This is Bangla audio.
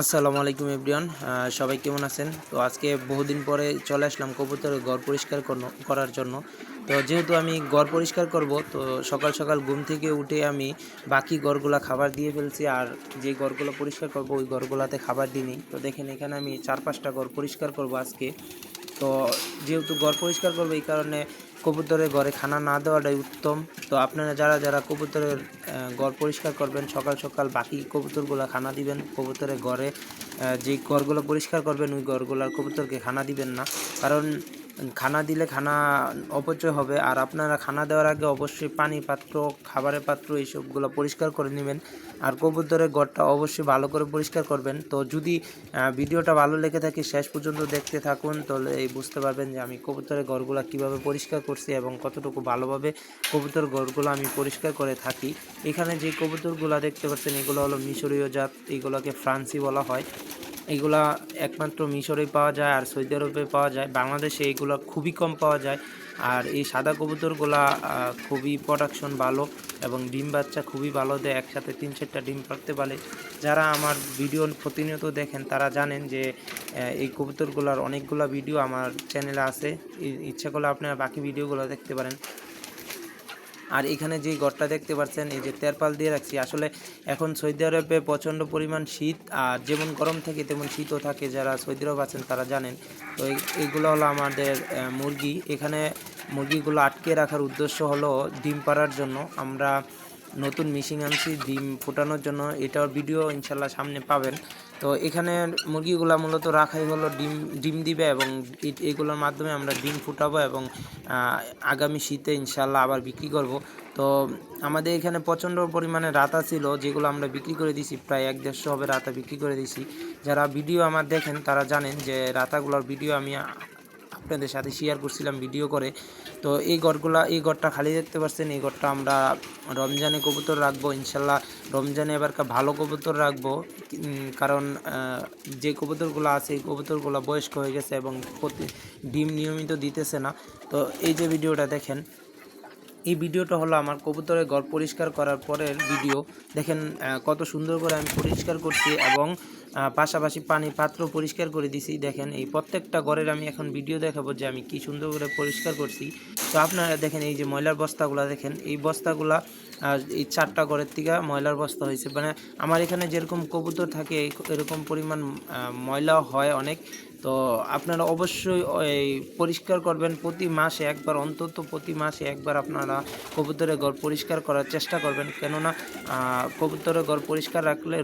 আসসালামু আলাইকুম এভরিওয়ান। সবাই কেমন আছেন? তো আজকে বহুদিন পরে চলে আসলাম কবুতরের ঘর পরিষ্কার করার জন্য। তো যেহেতু আমি ঘর পরিষ্কার করব, তো সকাল সকাল ঘুম থেকে উঠে আমি বাকি ঘরগুলা খাবার দিয়ে ফেলছি, আর যে ঘরগুলো পরিষ্কার করব, ওই ঘরগুলাতে খাবার দিইনি তো দেখেন, এখানে আমি চার পাঁচটা ঘর পরিষ্কার করব আজকে। তো যেহেতু ঘর পরিষ্কার করব, এই কারণে কবুতরের ঘরে খানা না দেওয়াটাই উত্তম। তো আপনারা যারা যারা কবুতরের ঘর পরিষ্কার করবেন, সকাল সকাল বাকি কবুতরগুলো খানা দিবেন, কবুতরের ঘরে যে ঘরগুলো পরিষ্কার করবেন, ওই ঘরগুলোর কবুতরকে খানা দিবেন না। কারণ খানা দিলে খানা অপচয় হবে। আর আপনারা খানা দেওয়ার আগে অবশ্যই পানি পাত্র, খাবারের পাত্র এইসবগুলো পরিষ্কার করে নেবেন। আর কবুতরের ঘরটা অবশ্যই ভালো করে পরিষ্কার করবেন। তো যদি ভিডিওটা ভালো লেগে থাকে, শেষ পর্যন্ত দেখতে থাকুন, তাহলে এই বুঝতে পারবেন যে আমি কবুতরের ঘরগুলো কীভাবে পরিষ্কার করছি এবং কতটুকু ভালোভাবে কবুতর ঘরগুলো আমি পরিষ্কার করে থাকি। এখানে যে কবুতরগুলো দেখতে পাচ্ছেন, এগুলো হলো মিশরীয় জাত, এগুলোকে ফ্রান্সি বলা হয়। এগুলা একমাত্র মিশরে পাওয়া যায় আর সৌদি আরবে পাওয়া যায়। বাংলাদেশে এগুলো খুবই কম পাওয়া যায়। আর এই সাদা কবুতরগুলা খুবই প্রোডাকশন ভালো এবং ডিম বাচ্চা খুবই ভালো দেয়। একসাথে তিন চারটা ডিম পারতে পারে। যারা আমার ভিডিও প্রতিনিয়ত দেখেন, তারা জানেন যে এই কবুতরগুলার অনেকগুলো ভিডিও আমার চ্যানেলে আছে। ইচ্ছা করলে আপনারা বাকি ভিডিওগুলো দেখতে পারেন। আর এখানে যে ঘরটা দেখতে পাচ্ছেন, এই যে তেরপাল দিয়ে রাখছি। আসলে এখন সৌদি আরবে প্রচণ্ড পরিমাণ শীত, আর যেমন গরম থাকে, তেমন শীতও থাকে। যারা সৌদি আরব আছেন, তারা জানেন। তো এই- এইগুলো হলো আমাদের মুরগি। এখানে মুরগিগুলো আটকে রাখার উদ্দেশ্য হলো ডিম পাড়ার জন্য। আমরা নতুন মিশিং আনছি, ডিম ফোটানোর জন্য। এটার ভিডিও ইনশাল্লাহ সামনে পাবেন। তো এখানে মুরগিগুলা মূলত রাখাই হলো ডিম ডিম দিবে এবং এগুলোর মাধ্যমে আমরা ডিম ফুটাবো এবং আগামী শীতে ইনশাল্লাহ আবার বিক্রি করব। তো আমাদের এখানে প্রচণ্ড পরিমাণে রাতা ছিল, যেগুলো আমরা বিক্রি করে দিছি, প্রায় এক দেড়শো হবে রাতা বিক্রি করে দিছি। যারা ভিডিও আমার দেখেন, তারা জানেন যে রাতাগুলোর ভিডিও আমি আপনাদের সাথে শেয়ার করছিলাম ভিডিও করে। তো এই ঘরগুলা, এই ঘরটা খালি দেখতে পাচ্ছেন, এই ঘরটা আমরা রমজানে কবুতর রাখব, ইনশাল্লাহ রমজানে এবারকার ভালো কবুতর রাখব। কারণ যে কবুতরগুলো আছে, এই কবুতরগুলো বয়স্ক হয়ে গেছে এবং প্রতি ডিম নিয়মিত দিতেছে না। তো এই যে ভিডিওটা দেখেন এই ভিডিওটা হলো আমার কবুতরের ঘর পরিষ্কার করার পরের ভিডিও। দেখেন কত সুন্দর করে আমি পরিষ্কার করছি এবং পাশাপাশি পানি পাত্র পরিষ্কার করে দিছি। দেখেন এই প্রত্যেকটা ঘরের আমি এখন ভিডিও দেখাবো যে আমি কি সুন্দর করে পরিষ্কার করছি। তো আপনারা দেখেন এই যে ময়লার বস্তাগুলো দেখেন এই বস্তাগুলা এই চারটা ঘরের থেকে ময়লার বস্তা হয়েছে। মানে আমার এখানে যেরকম কবুতর থাকে এরকম পরিমাণ আহ, ময়লাও হয় অনেক। তো আপনারা অবশ্যই এই পরিষ্কার করবেন। প্রতি মাসে একবার, অন্তত প্রতি মাসে একবার আপনারা কবুতরের ঘর পরিষ্কার করার চেষ্টা করবেন। কেননা কবুতরের ঘর পরিষ্কার রাখলে